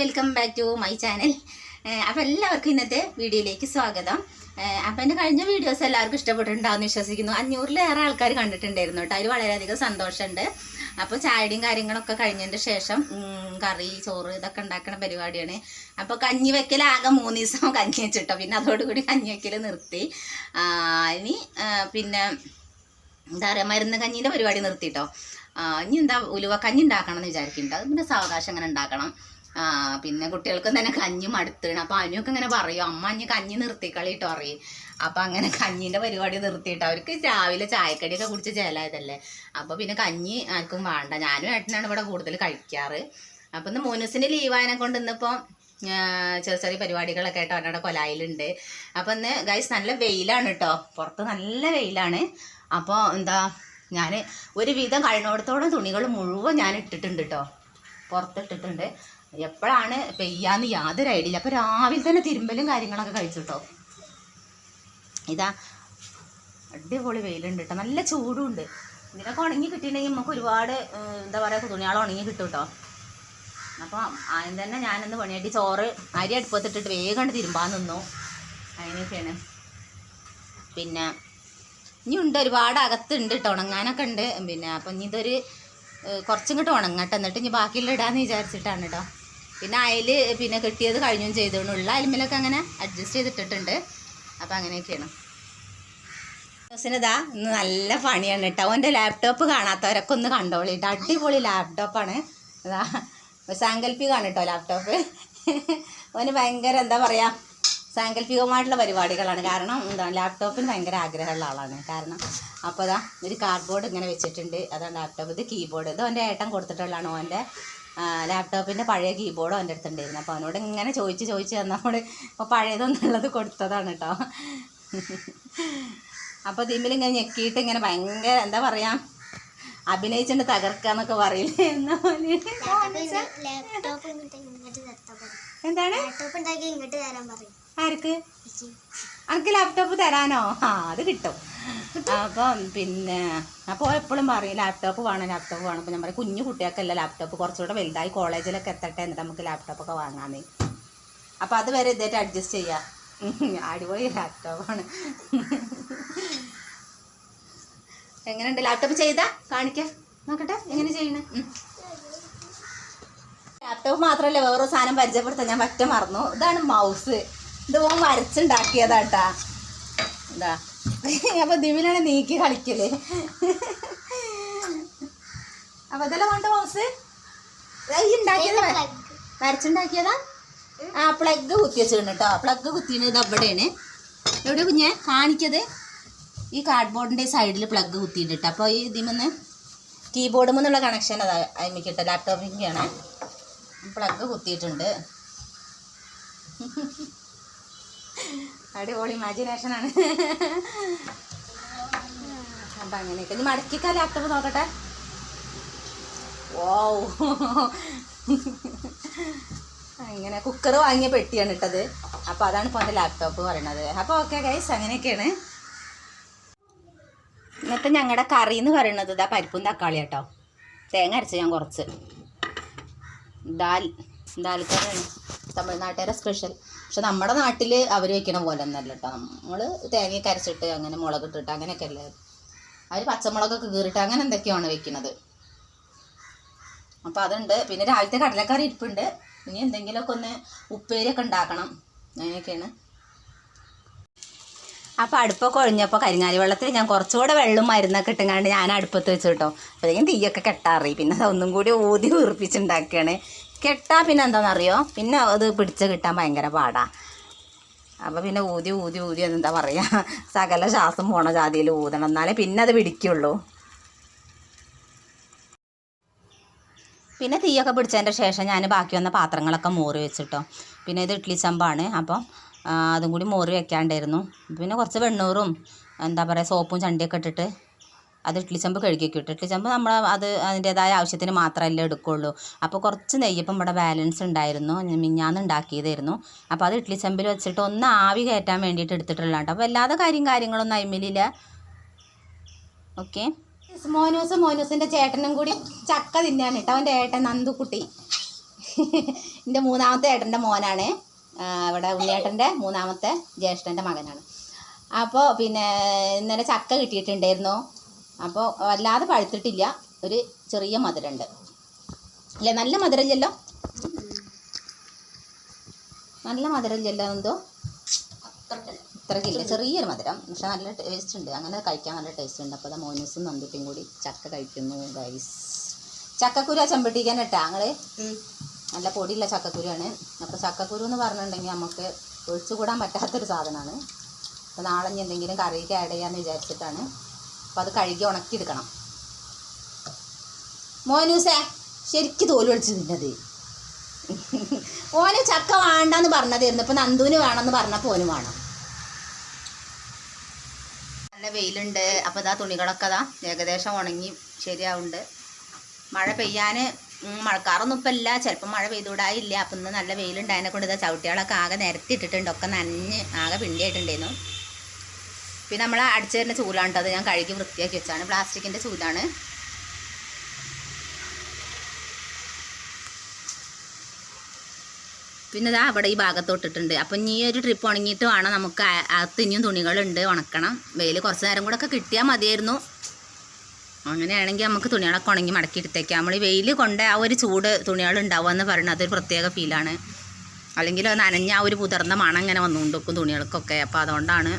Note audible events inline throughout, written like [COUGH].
Welcome back to my channel അപ്പോൾ എല്ലാവർക്കും ഇന്നത്തെ വീഡിയോയിലേക്ക് സ്വാഗതം. അപ്പം എന്റെ കഴിഞ്ഞ വീഡിയോസ് എല്ലാവർക്കും ഇഷ്ടപ്പെട്ടിട്ടുണ്ടാവുമെന്ന് വിശ്വസിക്കുന്നു. അഞ്ഞൂറിലേറെ ആൾക്കാർ കണ്ടിട്ടുണ്ടായിരുന്നു കേട്ടോ. അതിൽ വളരെയധികം സന്തോഷമുണ്ട്. അപ്പോൾ ചായയും കാര്യങ്ങളൊക്കെ കഴിഞ്ഞതിന്റെ ശേഷം കറി ചോറ് ഇതൊക്കെ ഉണ്ടാക്കുന്ന പരിപാടിയാണ്. അപ്പോൾ കഞ്ഞി വെക്കൽ ആകെ മൂന്ന് ദിവസം കഞ്ഞി വെച്ചിട്ടോ പിന്നെ അതോടുകൂടി കഞ്ഞി വെക്കൽ നിർത്തി. ഇനി പിന്നെ എന്താ പറയുക മരുന്ന് കഞ്ഞീന്റെ പരിപാടി നിർത്തിയിട്ടോ ഇനി എന്താ ഉലുവ കഞ്ഞി ഉണ്ടാക്കണം എന്ന് വിചാരിക്കുന്നുണ്ട് അത് പിന്നെ സാവകാശം അങ്ങനെ ഉണ്ടാക്കണം. ആ, പിന്നെ കുട്ടികൾക്കും തന്നെ കഞ്ഞി മടുത്തണം. അപ്പം അനുവൊക്കെ ഇങ്ങനെ പറയും അമ്മ അഞ്ഞ് കഞ്ഞി നിർത്തിക്കളിട്ടോ അറിയും അപ്പം അങ്ങനെ കഞ്ഞിന്റെ പരിപാടി നിർത്തിയിട്ട് അവർക്ക് രാവിലെ ചായക്കടിയൊക്കെ കുടിച്ച് ചേലായതല്ലേ. അപ്പോൾ പിന്നെ കഞ്ഞി ആർക്കും വേണ്ട. ഞാനും ഏട്ടനാണ് ഇവിടെ കൂടുതൽ കഴിക്കാറ്. അപ്പം ഇന്ന് മോനൂസിന്റെ ലീവായതിനെ കൊണ്ട് ഇന്നിപ്പോൾ ചെറിയ ചെറിയ പരിപാടികളൊക്കെ ആയിട്ട് അവരുടെ കൊലായിലുണ്ട്. അപ്പം ഇന്ന് ഗൈസ് നല്ല വെയിലാണ് കേട്ടോ പുറത്ത് നല്ല വെയിലാണ്. അപ്പോൾ എന്താ ഞാൻ ഒരുവിധം കഴിഞ്ഞോടത്തോളം തുണികൾ മുഴുവൻ ഞാൻ ഇട്ടിട്ടുണ്ട് കേട്ടോ പുറത്തിട്ടിട്ടുണ്ട്. എപ്പോഴാണ് പെയ്യാന്ന് യാതൊരു ഐഡിയ ഇല്ല അപ്പോൾ രാവിലെ തന്നെ തിരുമ്പലും കാര്യങ്ങളൊക്കെ കഴിച്ചു കേട്ടോ ഇതാ അടിപൊളി വെയിലുണ്ട് കേട്ടോ നല്ല ചൂടും ഉണ്ട് ഇതിനൊക്കെ ഉണങ്ങി കിട്ടിയിട്ടുണ്ടെങ്കിൽ നമുക്ക് ഒരുപാട് എന്താ പറയുക തുണികൾ ഉണങ്ങി കിട്ടും കേട്ടോ അപ്പോൾ ആദ്യം തന്നെ ഞാനൊന്ന് പണിയാട്ടി ചോറ് അരി അടുപ്പത്തിട്ടിട്ട് വേഗം തിരുമ്പാൻ നിന്നു. അങ്ങനെയൊക്കെയാണ് പിന്നെ ഇനി ഉണ്ട് ഒരുപാട് അകത്തുണ്ട് കേട്ടോ ഉണങ്ങാനൊക്കെ ഉണ്ട്. പിന്നെ അപ്പം ഇനി ഇതൊരു ഏഹ്, കുറച്ചും കേട്ടോ ഉണങ്ങട്ടെ. എന്നിട്ട് ഇനി ബാക്കിയുള്ള ഇടാന്ന് വിചാരിച്ചിട്ടാണ് കേട്ടോ പിന്നെ അയൽ പിന്നെ കെട്ടിയത് കഴിഞ്ഞും ചെയ്തോണ്ടുള്ള അലിമിലൊക്കെ അങ്ങനെ അഡ്ജസ്റ്റ് ചെയ്തിട്ടിട്ടുണ്ട്. അപ്പം അങ്ങനെയൊക്കെയാണ്. ഇതാ ഇന്ന് നല്ല പണിയാണ് കേട്ടോ അവന്റെ ലാപ്ടോപ്പ് കാണാത്തവരൊക്കെ ഒന്ന് കണ്ടോളി കേട്ടോ അടിപൊളി ലാപ്ടോപ്പാണ് ഇതാ സാങ്കല്പികമാണ് കേട്ടോ ലാപ്ടോപ്പ് അവന് ഭയങ്കര എന്താ പറയുക സാങ്കല്പികമായിട്ടുള്ള പരിപാടികളാണ്. കാരണം എന്താ ലാപ്ടോപ്പിന് ഭയങ്കര ആഗ്രഹമുള്ള ആളാണ്. കാരണം അപ്പോൾ അതാ ഒരു കാർഡ്ബോർഡ് ഇങ്ങനെ വെച്ചിട്ടുണ്ട്. അതാണ് ലാപ്ടോപ്പ് ഇത് കീബോർഡ് ഇത് അവന്റെ ഏട്ടൻ കൊടുത്തിട്ടുള്ളതാണ്. ഓന്റെ ലാപ്ടോപ്പിന്റെ പഴയ കീബോർഡ് അവന്റെ അടുത്തുണ്ടായിരുന്നു. അപ്പോൾ അവനോട് ഇങ്ങനെ ചോദിച്ച് ചോദിച്ച് തന്നോട് ഇപ്പോൾ പഴയതൊന്നുള്ളത് കൊടുത്തതാണ് കേട്ടോ അപ്പോൾ തിമ്മിൽ ഇങ്ങനെ ഞെക്കിയിട്ട് ഇങ്ങനെ ഭയങ്കര എന്താ പറയുക അഭിനയിച്ചിട്ട് തകർക്കാന്നൊക്കെ പറയില്ലേ? എന്നാ പോലെ എന്താണ്? ലാപ്ടോപ്പ് ഇങ്ങോട്ട് തരാൻ പറയും. ആർക്ക്? അനക്ക് ലാപ്ടോപ്പ് തരാനോ? ആ അത് കിട്ടും. അപ്പം പിന്നെ അപ്പോൾ എപ്പോഴും പറയും ലാപ്ടോപ്പ് വേണം ലാപ്ടോപ്പ് വേണം. അപ്പോൾ ഞാൻ പറയും കുഞ്ഞു കുട്ടികൾക്കല്ല ലാപ്ടോപ്പ് കുറച്ചുകൂടെ വലുതായി കോളേജിലൊക്കെ എത്തട്ടെ എന്നിട്ട് നമുക്ക് ലാപ്ടോപ്പൊക്കെ വാങ്ങാമെന്ന് അപ്പോൾ അത് വരെ ഇതായിട്ട് അഡ്ജസ്റ്റ് ചെയ്യാം. അടിപൊളി ലാപ്ടോപ്പാണ് എങ്ങനെയുണ്ട്? ലാപ്ടോപ്പ് ചെയ്താ? കാണിക്കാം. നോക്കട്ടെ എങ്ങനെ ചെയ്യണേ? ലാപ്ടോപ്പ് മാത്രമല്ല വേറൊരു സാധനം പരിചയപ്പെടുത്താൻ ഞാൻ പറ്റ മറന്നു. ഇതാണ് മൗസ് ഇത് ഓൻ വരച്ചുണ്ടാക്കിയതാട്ടാ. എന്താ അപ്പൊ ദിവിലാണ് നീക്കി കളിക്കൽ. അപ്പൊ ഇതെല്ലാം വേണ്ട മൗസ് വരച്ചുണ്ടാക്കിയതാ? ആ പ്ലഗ് കുത്തി വെച്ചിട്ടുണ്ട് കേട്ടോ പ്ലഗ് കുത്തിയത് ഇത് എവിടെയാണ് എവിടെ കുഞ്ഞെ? കാണിക്കത്. ഈ കാർഡ്ബോർഡിന്റെ സൈഡിൽ പ്ലഗ് കുത്തിയിട്ടുണ്ട് അപ്പോൾ ഈ ഇതിമെന്ന് കീബോർഡ് നിന്നുള്ള കണക്ഷൻ അതാ അതിമിക്കട്ടെ ലാപ്ടോപ്പിന്റെയാണ് പ്ലഗ് കുത്തിയിട്ടുണ്ട്. അടിപൊളി ഇമാജിനേഷൻ ആണ്. അപ്പം അങ്ങനെയൊക്കെ. ഇനി ലാപ്ടോപ്പ് നോക്കട്ടെ. ഓ അങ്ങനെ കുക്കർ വാങ്ങിയ പെട്ടിയാണ് ഇട്ടത്. അപ്പോൾ അതാണ് ഇപ്പോൾ എന്റെ ലാപ്ടോപ്പ് പറയണത്. അപ്പോൾ ഓക്കെ ഗൈസ് അങ്ങനെയൊക്കെയാണ്. ഇന്നത്തെ ഞങ്ങളുടെ കറി എന്ന് പറയുന്നത് ഇതാ പരിപ്പും തക്കാളി കേട്ടോ തേങ്ങ അരച്ച് ഞാൻ കുറച്ച്. ദാൽ ദാൽ കറിയാണ് തമിഴ്നാട്ടുകാരെ സ്പെഷ്യൽ പക്ഷെ നമ്മുടെ നാട്ടിൽ അവർ വെക്കണ പോലെ ഒന്നല്ല കേട്ടോ നമ്മൾ തേങ്ങയൊക്കെ അരച്ചിട്ട് അങ്ങനെ മുളക് ഇട്ടിട്ട് അങ്ങനെയൊക്കെ അല്ലേ? അവർ പച്ചമുളകൊക്കെ കീറിട്ട് അങ്ങനെ എന്തൊക്കെയാണ് വെക്കുന്നത് അപ്പോൾ അതുണ്ട്. പിന്നെ രാവിലത്തെ കടലക്കറി ഇരിപ്പുണ്ട്. ഇനി എന്തെങ്കിലുമൊക്കെ ഒന്ന് ഉപ്പേരിയൊക്കെ ഉണ്ടാക്കണം. അങ്ങനെയൊക്കെയാണ്. അപ്പോൾ അടുപ്പൊക്കെ ഒഴിഞ്ഞപ്പോൾ കരിങ്ങാലി വെള്ളത്തിൽ ഞാൻ കുറച്ചുകൂടെ വെള്ളം മരുന്നൊക്കെ ഇട്ടുങ്ങാണ്ട് ഞാൻ അടുപ്പത്ത് വെച്ചു കേട്ടോ. അപ്പോഴേക്കും തീയൊക്കെ കെട്ടാറി. പിന്നെ അതൊന്നും കൂടി ഊതി വീർപ്പിച്ചുണ്ടാക്കുകയാണ് കെട്ടാ പിന്നെ എന്താണെന്നറിയോ പിന്നെ അത് പിടിച്ച് കിട്ടാൻ ഭയങ്കര പാടാണ് അപ്പോൾ പിന്നെ ഊതി ഊതി ഊതി എന്താ പറയുക സകല ശ്വാസം പോണ ജാതിയിൽ ഊതണം. എന്നാലേ പിന്നെ അത് പിടിക്കുള്ളൂ. പിന്നെ തീയൊക്കെ പിടിച്ചതിന്റെ ശേഷം ഞാൻ ബാക്കി വന്ന പാത്രങ്ങളൊക്കെ മോറി വെച്ചിട്ടോ. പിന്നെ ഇത് ഇഡ്ഡലി ചമ്പാണ്. അപ്പം അതും കൂടി മോറി വെക്കാണ്ടായിരുന്നു. പിന്നെ കുറച്ച് വെണ്ണൂറും എന്താ പറയുക സോപ്പും ചണ്ടിയൊക്കെ ഇട്ടിട്ട് അത് ഇഡ്ഡലി ചമ്പ് കഴുകിയൊക്കെ ഇട്ടു ഇഡ്ഡലി ചമ്പ് നമ്മൾ അത് അതിന്റേതായ ആവശ്യത്തിന് മാത്രമല്ലേ എടുക്കുകയുള്ളൂ അപ്പോൾ കുറച്ച് നെയ്യപ്പം ഇവിടെ ബാലൻസ് ഉണ്ടായിരുന്നു. മിഞ്ഞാന്ന് ഉണ്ടാക്കിയതായിരുന്നു. അപ്പോൾ അത് ഇഡ്ഡലി ചമ്പിൽ വെച്ചിട്ട് ഒന്ന് ആവി കയറ്റാൻ വേണ്ടിയിട്ട് എടുത്തിട്ടുള്ളതാണ് അപ്പോൾ വല്ലാതെ കാര്യം കാര്യങ്ങളൊന്നും അയിമിലില്ല ഓക്കെ. മോനൂസ് മോനൂസിന്റെ ചേട്ടനും കൂടി ചക്ക തിന്നാണ് കേട്ടോ. അവന്റെ ഏട്ടൻ നന്ദുക്കുട്ടി. [LAUGHS] എന്റെ മൂന്നാമത്തെ ഏട്ടന്റെ മോനാണ്. ആ, ഇവിടെ ഉണ്ണിയേട്ടന്റെ മൂന്നാമത്തെ ജ്യേഷ്ഠന്റെ മകനാണ്. അപ്പോൾ പിന്നെ ഇന്നലെ ചക്ക കിട്ടിയിട്ടുണ്ടായിരുന്നു. അപ്പോൾ വല്ലാതെ പഴുത്തിട്ടില്ല. ഒരു ചെറിയ മധുരമുണ്ട്. അല്ലേ? നല്ല മധുരമില്ലല്ലോ? നല്ല മധുരമില്ലല്ലോ എന്തോ? ഇത്രക്കില്ല ചെറിയൊരു മധുരം. പക്ഷെ നല്ല ടേസ്റ്റ് ഉണ്ട്. അങ്ങനെ കഴിക്കാൻ നല്ല ടേസ്റ്റ് ഉണ്ട്. അപ്പോൾ മോനൂസും നന്ദിട്ടും കൂടി ചക്ക കഴിക്കുന്നു ഗൈസ് ചക്കക്കുരു ആ ചെമ്പട്ടിക്കാൻ ഞങ്ങൾ നല്ല പൊടിയുള്ള ചക്കക്കുരുവാണ്. അപ്പോൾ ചക്കക്കുരു എന്ന് പറഞ്ഞിട്ടുണ്ടെങ്കിൽ നമുക്ക് ഒഴിച്ചുകൂടാൻ പറ്റാത്തൊരു സാധനമാണ് അപ്പോൾ നാളെ ഇനി എന്തെങ്കിലും കറിക്ക് ആഡ് ചെയ്യാമെന്ന് വിചാരിച്ചിട്ടാണ്. അപ്പോൾ അത് കഴുകി ഉണക്കിയെടുക്കണം. മോനൂസേ ശരിക്ക് തോൽ ഒളിച്ച് തിന്നത്. ഓന് ചക്ക വേണ്ടെന്ന് പറഞ്ഞതായിരുന്നു. ഇപ്പം നന്ദുവിന് വേണമെന്ന് പറഞ്ഞപ്പോൾ ഓന് വേണം. നല്ല വെയിലുണ്ട്. അപ്പോൾ ഇതാ തുണികളൊക്കെ ഇതാ ഏകദേശം ഉണങ്ങി ശരിയാവുന്നുണ്ട്. മഴ പെയ്യാൻ മഴക്കാറൊന്നും ഇപ്പം ഇല്ല. ചിലപ്പോൾ മഴ പെയ്തുകൂടായില്ല. അപ്പം ഇന്ന് നല്ല വെയിലുണ്ടായതിനെ കൊണ്ട് ഇതാ ചവിട്ടികളൊക്കെ ആകെ നിരത്തി ഇട്ടിട്ടുണ്ട് ഒക്കെ നനഞ്ഞ് ആകെ പിണ്ടിയായിട്ടുണ്ടായിരുന്നു പിന്നെ നമ്മൾ അടിച്ചേരുന്ന ചൂലാണ് അത് ഞാൻ കഴുകി വൃത്തിയാക്കി വെച്ചാണ്. പ്ലാസ്റ്റിക്കിന്റെ ചൂലാണ്. പിന്നെ ഇതാ അവിടെ ഈ ഭാഗത്തോട്ടിട്ടുണ്ട് അപ്പം ഇനി ഒരു ട്രിപ്പ് ഉണങ്ങിയിട്ട് വേണം നമുക്ക് അകത്ത് ഇനിയും തുണികളുണ്ട് ഉണക്കണം. വെയിൽ കുറച്ച് നേരം കൂടെ ഒക്കെ കിട്ടിയാൽ മതിയായിരുന്നു. അങ്ങനെയാണെങ്കിൽ നമുക്ക് തുണികളൊക്കെ ഉണങ്ങി മടക്കി എടുത്തേക്കാം നമ്മൾ വെയിൽ കൊണ്ട് ആ ഒരു ചൂട് തുണികൾ ഉണ്ടാവുക എന്ന് പറയുന്നത് അതൊരു പ്രത്യേക ഫീലാണ് അല്ലെങ്കിൽ അത് നനഞ്ഞ ആ ഒരു പുതർന്ന മണം ഇങ്ങനെ വന്നുകൊണ്ടിരിക്കും തുണികൾക്കൊക്കെ. അപ്പോൾ അതുകൊണ്ടാണ്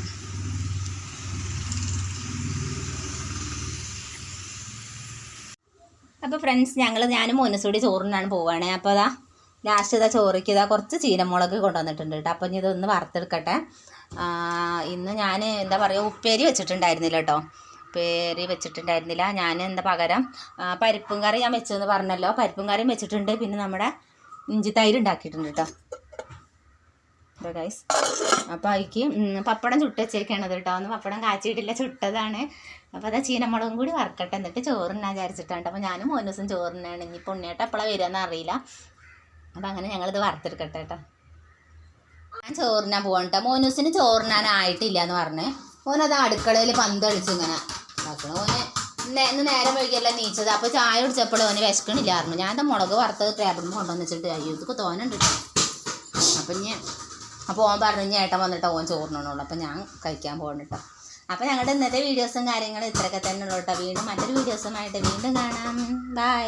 അപ്പോൾ ഫ്രണ്ട്സ് ഞങ്ങൾ ഞാനും മോനസൂടി ചോറിനാണ് പോവുകയാണ് അപ്പോൾ അതാ ലാസ്റ്റ് ഇതാ ചോറിക്ക് ഇതാ കുറച്ച് ചീനമുളക് കൊണ്ടുവന്നിട്ടുണ്ട് കേട്ടോ. അപ്പം ഇനി ഇതൊന്ന് വറുത്തെടുക്കട്ടെ. ഇന്ന് ഞാൻ എന്താ പറയുക ഉപ്പേരി വെച്ചിട്ടുണ്ടായിരുന്നില്ല കേട്ടോ. ഉപ്പേരി വെച്ചിട്ടുണ്ടായിരുന്നില്ല. ഞാൻ എന്താ പകരം പരിപ്പും കറി ഞാൻ വെച്ചതെന്ന് പറഞ്ഞല്ലോ. പരിപ്പും കറിയും വെച്ചിട്ടുണ്ട്. പിന്നെ നമ്മുടെ ഇഞ്ചി തൈര് ഉണ്ടാക്കിയിട്ടുണ്ട് കേട്ടോ. ഗൈസ് അപ്പോൾ അതിക്ക് പപ്പടം ചുട്ട് വെച്ചിരിക്കണത് കേട്ടോ. ഒന്ന് പപ്പടം കാച്ചിയിട്ടില്ല ചുട്ടതാണ്. അപ്പോൾ അതാ ചീനമുളകും കൂടി വറക്കട്ടെ എന്നിട്ട് ചോറിനാ വിചാരിച്ചിട്ടാണ് അപ്പോൾ ഞാനും മൂന്ന് ദിവസം ചോറിനാണ് ഇനി ഉണ്ണിയേട്ട എപ്പോഴാണ് വരികയെന്ന് അറിയില്ല. അപ്പം അങ്ങനെ ഞങ്ങളിത് വറുത്തെടുക്കട്ടെ കേട്ടോ. ഞാൻ ചോറിനാൻ പോകണം കേട്ടോ. മോനൂസിന് ചോറിനാൻ ആയിട്ടില്ല എന്ന് പറഞ്ഞേ. മോനത് അടുക്കളയിൽ പന്ത് കളിച്ച് ഇങ്ങനെ. ഇതാക്കണം ഓന് ഇന്ന് നേരം വൈകിയല്ല നീച്ചത്. അപ്പോൾ ചായ കുടിച്ചപ്പോൾ ഓന് വിശക്കണില്ലായിരുന്നു ഞാൻ എന്താ മുളക് വറുത്തത് ടേബിളിൽ കൊണ്ടുവന്ന് വെച്ചിട്ട് അയ്യോ ഇതൊക്കെ തോന്നുന്നുണ്ട് അപ്പൊ അപ്പം ഇനി അപ്പോൾ ഓൻ പറഞ്ഞു ഇനി ഏട്ടൻ വന്നിട്ട് ഓൻ ചോറിനുള്ളൂ അപ്പം ഞാൻ കഴിക്കാൻ പോകണം കേട്ടോ അപ്പോൾ ഞങ്ങളുടെ ഇന്നത്തെ വീഡിയോസും കാര്യങ്ങളും ഇത്രയൊക്കെ തന്നെ ഉള്ളൂ കേട്ടോ വീണ്ടും മറ്റൊരു വീഡിയോസുമായിട്ട് വീണ്ടും കാണാം. ബൈ